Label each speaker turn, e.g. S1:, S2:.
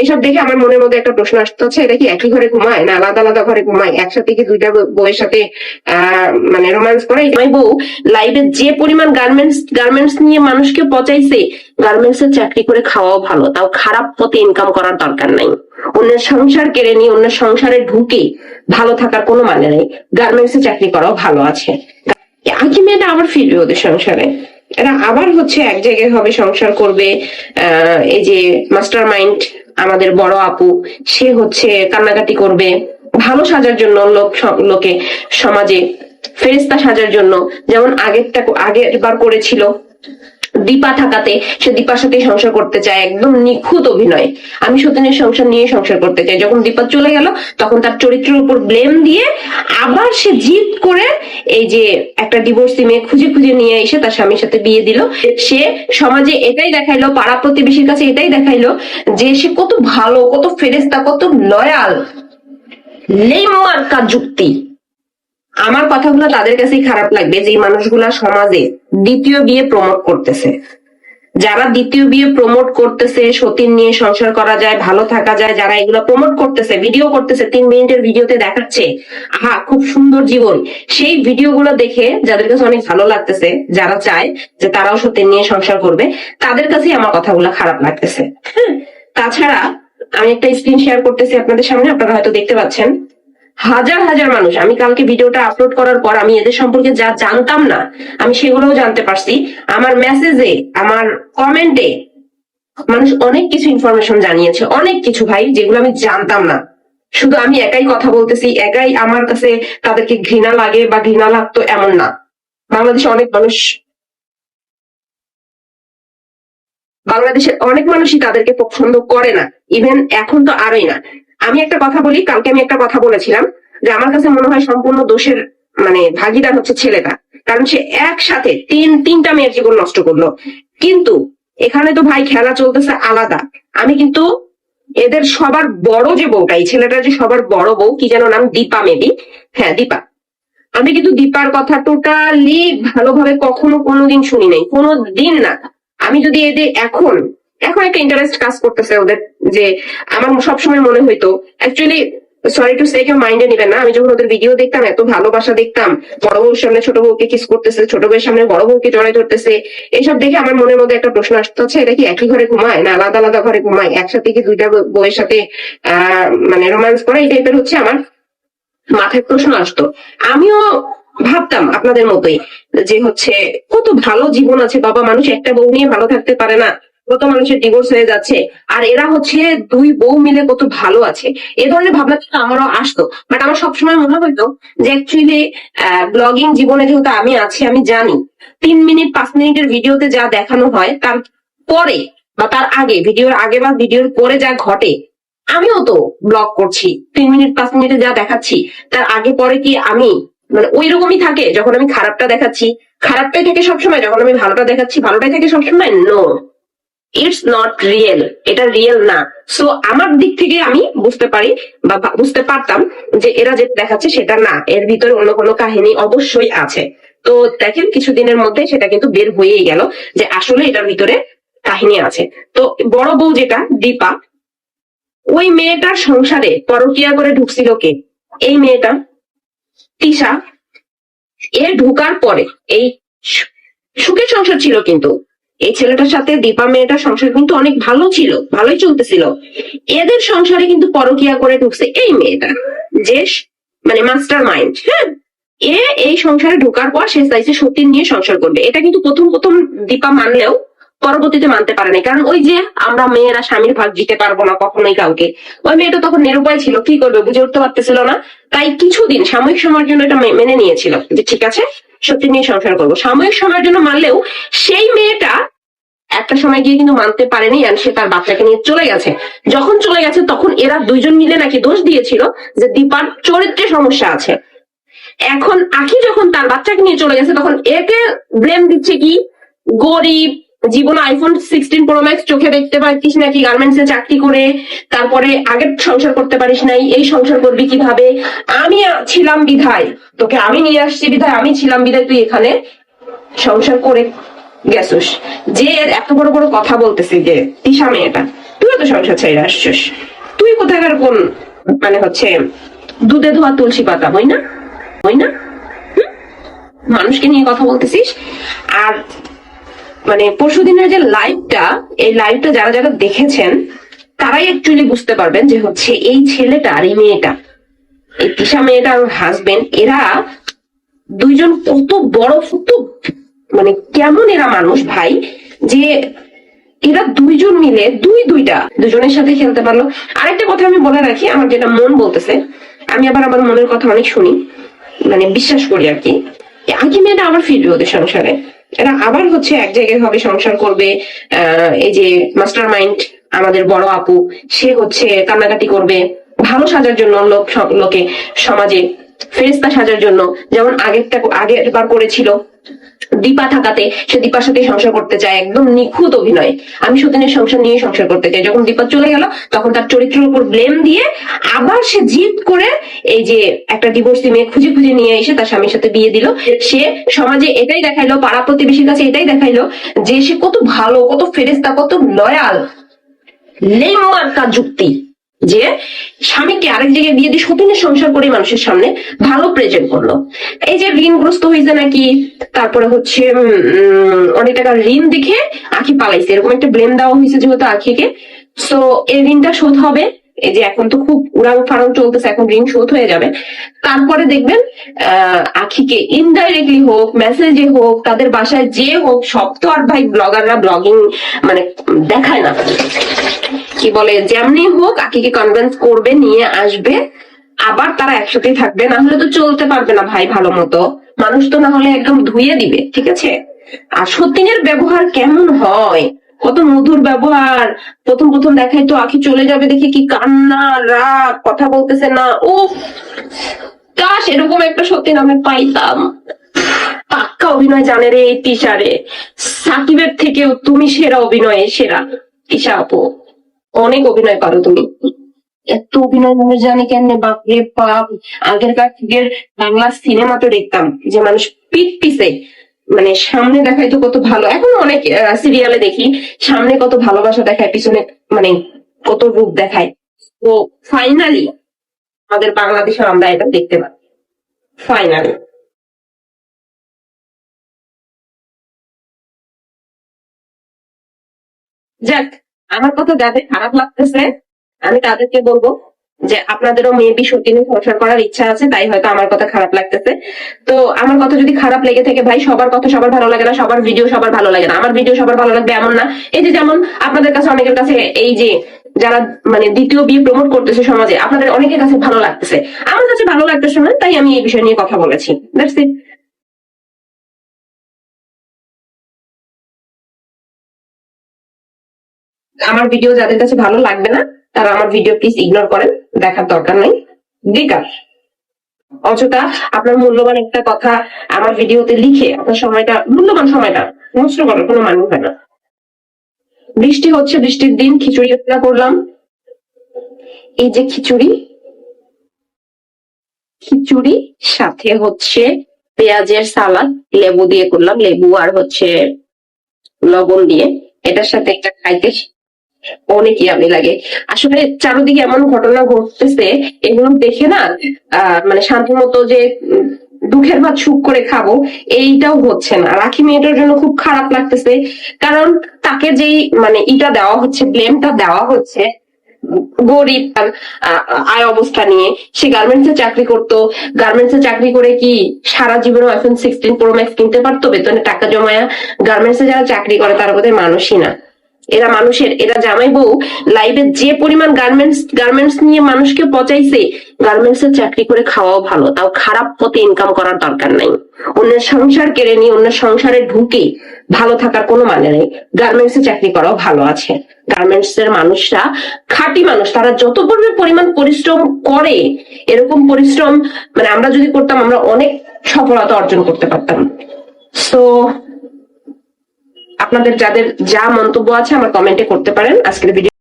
S1: এসব দেখে আমার মনের মধ্যে একটা প্রশ্ন আসতে হচ্ছে এটা কি একই ঘরে ঘুমায় না আলাদা আলাদা ঘরে ঘুমায়? একসাথে কি দুইটা বউয়ের সাথে মানে রোমান্স করে আমার বউ লাইফে যে পরিমাণ গার্মেন্টস গার্মেন্টস নিয়ে মানুষকে পচাইছে গার্মেন্টস এর চাকরি করে খাওয়াও ভালো, তাও খারাপ পথে ইনকাম করার দরকার নাই। অন্যের সংসার কেড়ে নিয়ে, অন্যের সংসারে ঢুকে ভালো থাকার কোনো মানে নেই গার্মেন্টস এ চাকরি করাও ভালো আছে। আকি মেয়েটা আবার ফিরবে ওদের সংসারে। এরা আবার হচ্ছে এক জায়গায় হবে, সংসার করবে এই যে মাস্টার মাইন্ড আমাদের বড় আপু, সে হচ্ছে কান্নাকাটি করবে। ভালো সাজার জন্য লোক লোকে সমাজে ফেরিস্তা সাজার জন্য, যেমন আগেরটা আগের বার করেছিল। দীপা থাকাতে সে দীপার সাথে সংসার করতে চায় একদম নিখুঁত অভিনয়। আমি সতীনের সংসার নিয়ে সংসার করতে চাই। যখন দীপা চলে গেল, তখন তার চরিত্রের উপর ব্লেম দিয়ে আবার সে জিদ করে এই যে একটা ডিভোর্সি মেয়ে খুঁজে খুঁজে নিয়ে এসে তার স্বামীর সাথে বিয়ে দিল। সে সমাজে এটাই দেখাইলো, পাড়া প্রতিবেশীর কাছে এটাই দেখাইলো যে সে কত ভালো, কত ফেরেস্তা কত লয়াল লেমার্কা যুক্তি। আমার কথাগুলো তাদের কাছেই খারাপ লাগবে যে মানুষগুলা সমাজে দ্বিতীয় বিয়ে প্রমোট করতেছে। যারা দ্বিতীয় বিয়ে প্রমোট করতেছে সতীন নিয়ে সংসার করা যায় ভালো থাকা যায় যারা এগুলো প্রমোট করতেছে ভিডিও করতেছে তিন মিনিটের ভিডিওতে দেখাচ্ছে আহা খুব সুন্দর জীবন। সেই ভিডিওগুলো দেখে যাদের কাছে অনেক ভালো লাগতেছে যারা চায় যে তারাও সতীন নিয়ে সংসার করবে তাদের কাছেই আমার কথাগুলো খারাপ লাগতেছে। হ্যাঁ, তাছাড়া আমি একটা স্ক্রিন শেয়ার করতেছি আপনাদের সামনে আপনারা হয়তো দেখতে পাচ্ছেন। হাজার হাজার মানুষ। আমি কালকে ভিডিওটা আপলোড করার পর আমি এদের সম্পর্কে যা জানতাম না, আমি সেগুলোও জানতে পারছি। আমার মেসেজে আমার কমেন্টে মানুষ অনেক কিছু ইনফরমেশন জানিয়েছে। অনেক কিছু ভাই, যেগুলো আমি জানতাম না। শুধু আমি একাই কথা বলতেছি, একাই আমার কাছে তাদেরকে ঘৃণা লাগে বা ঘৃণা লাগতো এমন না। বাংলাদেশে অনেক মানুষ বাংলাদেশের অনেক মানুষই তাদেরকে পছন্দ করে না। ইভেন এখন তো আরই না। আমি একটা কথা বলি, কালকে আমি একটা কথা বলেছিলাম যে আমার কাছে মনে হয় সম্পূর্ণ দোষের মানে ভাগিদার হচ্ছে ছেলেটা। কারণ সে একসাথে তিন, তিনটা মেয়ের জীবন নষ্ট করল। কিন্তু এখানে তো ভাই খেলা চলতেছে আলাদা। আমি কিন্তু এদের সবার বড় যে বউটা, এই ছেলেটা যে সবার বড় বউ, কি যেন নাম? দীপা মেবি। হ্যাঁ দীপা। আমি কিন্তু দীপার কথা টোটালি ভালোভাবে কখনো কোনোদিন শুনি নাই। কোনো দিন না। আমি যদি এদের এখন এখন একটা ইন্টারেস্ট কাজ করতেছে ওদের, যে আমার সবসময় মনে হইতো অ্যাকচুয়ালি সরি টু সে কেউ মাইন্ডে নিবেন না। আমি যখন ওদের ভিডিও দেখতাম, এত ভালোবাসা দেখতাম, বড় বউর সামনে ছোট বউকে কিস করতেছে, ছোট বউয়ের সামনে বড় বউকে জড়াই ধরতেছে, এসব দেখে আমার মনের মধ্যে একটা প্রশ্ন আসতে হচ্ছে এটা কি একই ঘরে ঘুমায়? না আলাদা আলাদা ঘরে ঘুমায়? একসাথে কি দুইটা বউ- বউয়ের সাথে মানে রোমান্স করে? এই টাইপের হচ্ছে আমার মাথায় প্রশ্ন আসতো। আমিও ভাবতাম আপনাদের মতোই যে হচ্ছে, কত ভালো জীবন আছে, বাবা মানুষ একটা বউ নিয়ে ভালো থাকতে পারে না। কত মানুষের ডিভোর্স হয়ে যাচ্ছে, আর এরা হচ্ছে দুই বউ মিলে কত ভালো আছে, এ ধরনের ভাবনা কিন্তু আমারও আসতো। বাট আমার সবসময় মনে হইতো যে অ্যাকচুয়ালি ব্লগিং জীবনে যেহেতু আমি আছি, আমি জানি। তিন মিনিট, পাঁচ মিনিটের ভিডিওতে যা দেখানো হয়, তার পরে বা তার আগে, ভিডিওর আগে বা ভিডিওর পরে যা ঘটে, আমিও তো ব্লগ করছি। তিন মিনিট, পাঁচ মিনিটে যা দেখাচ্ছি, তার আগে, পরে কি আমি? মানে ওই রকমই থাকে, যখন আমি খারাপটা দেখাচ্ছি। খারাপটাই থাকে সবসময়, যখন আমি ভালোটা দেখাচ্ছি, ভালোটাই থাকে সবসময়? নো ইটস নট রিয়েল এটা রিয়েল না। সো আমার দিক থেকে আমি বুঝতে পারি বা বুঝতে পারতাম যে এরা যেটা দেখাচ্ছে সেটা না। এর ভিতরে অন্য কোনো কাহিনী অবশ্যই আছে। তো দেখেন, কিছুদিনের মধ্যে সেটা কিন্তু বের হয়েই গেল যে আসলে এটার ভিতরে কাহিনী আছে। তো বড় বউ যেটা, দীপা, ওই মেয়েটার সংসারে পরকিয়া করে ঢুকছিল কে? এই মেয়েটা, তিশা। এ ঢুকার পরে এই সুখের সংসার ছিল কিন্তু। এই ছেলেটার সাথে দীপা মেয়েটার সংসার কিন্তু অনেক ভালো ছিল, ভালোই চলতেছিল। এদের সংসারে কিন্তু পরকিয়া করে ঢুকছে এই মেয়েটা, যে মানে মাস্টার মাইন্ড হ্যাঁ? এ এই সংসারে ঢোকার পর সে চাইছে সতীন নিয়ে সংসার করবে। এটা কিন্তু প্রথম প্রথম দীপা মানলেও পরবর্তীতে মানতে পারে না কারণ ওই যে আমরা মেয়েরা স্বামীর ভাগ দিতে পারব না কখনোই কাউকে। ওই মেয়েটা তখন নিরুপায় ছিল, কি করবে বুঝে উঠতে পারতেছিল না। তাই কিছুদিন সাময়িক সময়ের জন্য এটা মেনে নিয়েছিল যে ঠিক আছে সত্যি নিয়ে সংসার করব। সাময়িক সময়ের জন্য মানলেও সেই মেয়েটা একটা সময় গিয়ে কিন্তু মানতে পারেনি আর সে তার বাচ্চাকে নিয়ে চলে গেছে। যখন চলে গেছে তখন এরা দুইজন মিলে নাকি দোষ দিয়েছিল যে দীপার চরিত্রে সমস্যা আছে। এখন আখি যখন তার বাচ্চাকে নিয়ে চলে গেছে তখন একে ব্লেম দিচ্ছে কি? গরিব জীবনে আইফোন সিক্সটিন প্রো ম্যাক্স চোখে দেখতে পাচ্ছিস নাকি? গার্মেন্টস এ চাকরি করে তারপরে আগের সংসার করতে পারিস নাই, এই সংসার করবি কীভাবে? আমি ছিলাম বিধায়, তোকে আমি নিয়ে আসছি বিধায়, আমি ছিলাম বিধায়, তুই এখানে সংসার করে গেছুস। যে এত বড় বড় কথা বলতেছি যে, তিশা মেয়েটা, তুইও তো সংসার ছেড়ে আসছিস। তুই কোথাকার কোন মানে হচ্ছে, দুধে ধোয়া তুলসী পাতা হই না? হই না? মানুষকে নিয়ে কথা বলতেছিস? আর মানে পরশুদিনের যে লাইভটা এই লাইভটা যারা যারা দেখেছেন, তারাই অ্যাকচুয়ালি বুঝতে পারবেন যে হচ্ছে এই ছেলেটা আর এই মেয়েটা, এই তিশা মেয়েটা আর হাজবেন্ড এরা দুইজন কত বড় কত মানে কেমন এরা মানুষ ভাই, যে এরা দুইজন মিলে দুই দুইটা দুজনের সাথে খেলতে পারল। আরেকটা কথা আমি বলে রাখি, আমার যেটা মন বলতেছে, আমি আবার আমার মনের কথা অনেক শুনি মানে বিশ্বাস করি আর কি। আগে মেয়েটা আবার ফিরবে ওদের সংসারে। এরা আবার হচ্ছে এক জায়গায় হবে সংসার করবে এই যে মাস্টার মাইন্ড আমাদের বড় আপু, সে হচ্ছে কান্নাকাটি করবে, ভালো সাজার জন্য লোক লোকে সমাজে ফেরেস্তা সাজার জন্য, যেমন আগেরটা আগের বার করেছিল। দীপা থাকাতে সে দীপার সাথে সংসার করতে চায় একদম নিখুঁত অভিনয়। আমি সতীনের সংসার নিয়ে সংসার করতে চাই। যখন দীপা চলে গেল, তখন তার চরিত্রের উপর ব্লেম দিয়ে আবার সে জিদ করে এই যে একটা ডিভোর্সি মেয়ে খুঁজে খুঁজে নিয়ে এসে তার স্বামীর সাথে বিয়ে দিল। সে সমাজে এটাই দেখাইলো, পাড়া প্রতিবেশীর কাছে এটাই দেখাইলো যে সে কত ভালো, কত ফেরেস্তা কত লয়াল লেমার্কা যুক্তি। যে স্বামীকে আরেক জায়গায় বিয়ে দিয়ে সতীনের সংসার করে মানুষের সামনে ভালো প্রেজেন্ট করল। এই যে ঋণগ্রস্ত হয়েছে নাকি, তারপরে হচ্ছে অনেক টাকা ঋণ দেখে আখি পালাইছে। এরকম একটা ব্লেম দেওয়া হয়েছে যেহেতু আখিকে। সো এই ঋণটা শোধ হবে? এই যে এখন তো খুব উড়াং ফাড়াং চলতেছে, এখন ঋণ শোধ হয়ে যাবে। তারপরে দেখবেন আখিকে ইনডাইরেক্টলি হোক মেসেজে হোক, তাদের বাসায় যে হোক, সব তো আর ভাই ব্লগাররা ব্লগিং মানে দেখায় না। কি বলে, যেমনি হোক, আখিকে কনভিন্স করবে, নিয়ে আসবে। আবার তারা একসাথেই থাকবে, না হলে তো চলতে পারবে না ভাই ভালো মতো। মানুষ তো না হলে একদম ধুয়ে দিবে, ঠিক আছে? আর সত্যিনের ব্যবহার কেমন হয়? কত মধুর ব্যবহার। প্রথম প্রথম দেখাই তো আখি চলে যাবে দেখে কি কান্না, রাগ, কথা বলতেছে না। ও কাশ, এরকম একটা সত্যি আমি পাইতাম। পাক্কা অভিনয় জানে রে এই টিচারে সাকিবের থেকেও তুমি সেরা অভিনয়ে সেরা। তিশা আপু, অনেক অভিনয় পারো তুমি। এত অভিনয় মানুষ জানে কেন বাপরে বাপ। আগেরকার বাংলা সিনেমা তো দেখতাম যে মানুষ পিট পিসে মানে সামনে দেখায় তো কত ভালো। এখন অনেক সিরিয়ালে দেখি, সামনে কত ভালোবাসা দেখায়, পিছনে মানে কত রূপ দেখায়। তো ফাইনালি আমাদের বাংলাদেশে আমরা এটা দেখতে পাই ফাইনালি যাক, আমার কথা যাদের খারাপ লাগতেছে, আমি তাদেরকে বলব যে আপনাদেরও মেবি সত্যি সংসার করার ইচ্ছা আছে, তাই হয়তো আমার কথা খারাপ লাগতেছে। তো আমার কথা যদি খারাপ লেগে থাকে, ভাই, সবার কথা সবার ভালো লাগে না, সবার ভিডিও সবার ভালো লাগে না। আমার ভিডিও সবার ভালো লাগবে এমন না। এই যে যেমন আপনাদের কাছে অনেকের কাছে এই যে যারা মানে দ্বিতীয় বিয়ে প্রমোট করতেছে সমাজে, আপনাদের অনেকের কাছে ভালো লাগতেছে। আমার কাছে ভালো লাগতেছে না তাই আমি এই বিষয় নিয়ে কথা বলেছি। দ্যাটস ইট আমার ভিডিও যাদের কাছে ভালো লাগবে না তারা আমার ভিডিও প্লিজ ইগনোর করেন, দেখার দরকার নাই। বেকার অযথা আপনার মূল্যবান একটা কথা আমার ভিডিওতে লিখে আপনার সময়টা, মূল্যবান সময়টা নষ্ট করার কোনো মানে হয় না। বৃষ্টি হচ্ছে, বৃষ্টির দিন, খিচুড়ি রান্না করলাম। এই যে খিচুড়ি খিচুড়ি সাথে হচ্ছে পেঁয়াজের সালাদ, লেবু দিয়ে করলাম, লেবু আর হচ্ছে লবণ দিয়ে। এটার সাথে একটা খাইতে অনেক ইয়ামি লাগে। আসলে চারদিকে এমন ঘটনা ঘটতেছে, এগুলো দেখে না মানে শান্তি মতো যে দুঃখের ভাত সুখ করে খাব, এইটাও হচ্ছে না। রাখি মেয়েটার জন্য খুব খারাপ লাগতেছে, কারণ তাকে যেই মানে ইটা দেওয়া হচ্ছে, ব্লেমটা দেওয়া হচ্ছে, গরিব তার আয় অবস্থা নিয়ে, সে গার্মেন্টস এ চাকরি করতো গার্মেন্টস এ চাকরি করে কি সারা জীবনে আইফোন সিক্সটিন প্রো ম্যাক্স কিনতে পারতো, বেতনে টাকা জমায়া গার্মেন্টস এ যারা চাকরি করে তারা বোধহয় মানুষই না। এরা মানুষের, এরা জামাই বউ লাইফে যে পরিমাণ গার্মেন্টস গার্মেন্টস নিয়ে মানুষকে পচাইছে গার্মেন্টস এর চাকরি করে খাওয়াও ভালো, তাও খারাপ পথে ইনকাম করার দরকার নাই। অন্যের সংসার কেড়ে নিয়ে, অন্যের সংসারে ঢুকে ভালো থাকার কোনো মানে নেই গার্মেন্টস এ চাকরি করাও ভালো আছে। গার্মেন্টস এর মানুষরা খাঁটি মানুষ, তারা যত পরিমাণ পরিশ্রম করে, এরকম পরিশ্রম মানে আমরা যদি করতাম, আমরা অনেক সফলতা অর্জন করতে পারতাম। সো আপনাদের যাদের যা মন্তব্য আছে আমার কমেন্টে করতে পারেন। আজকের ভিডিও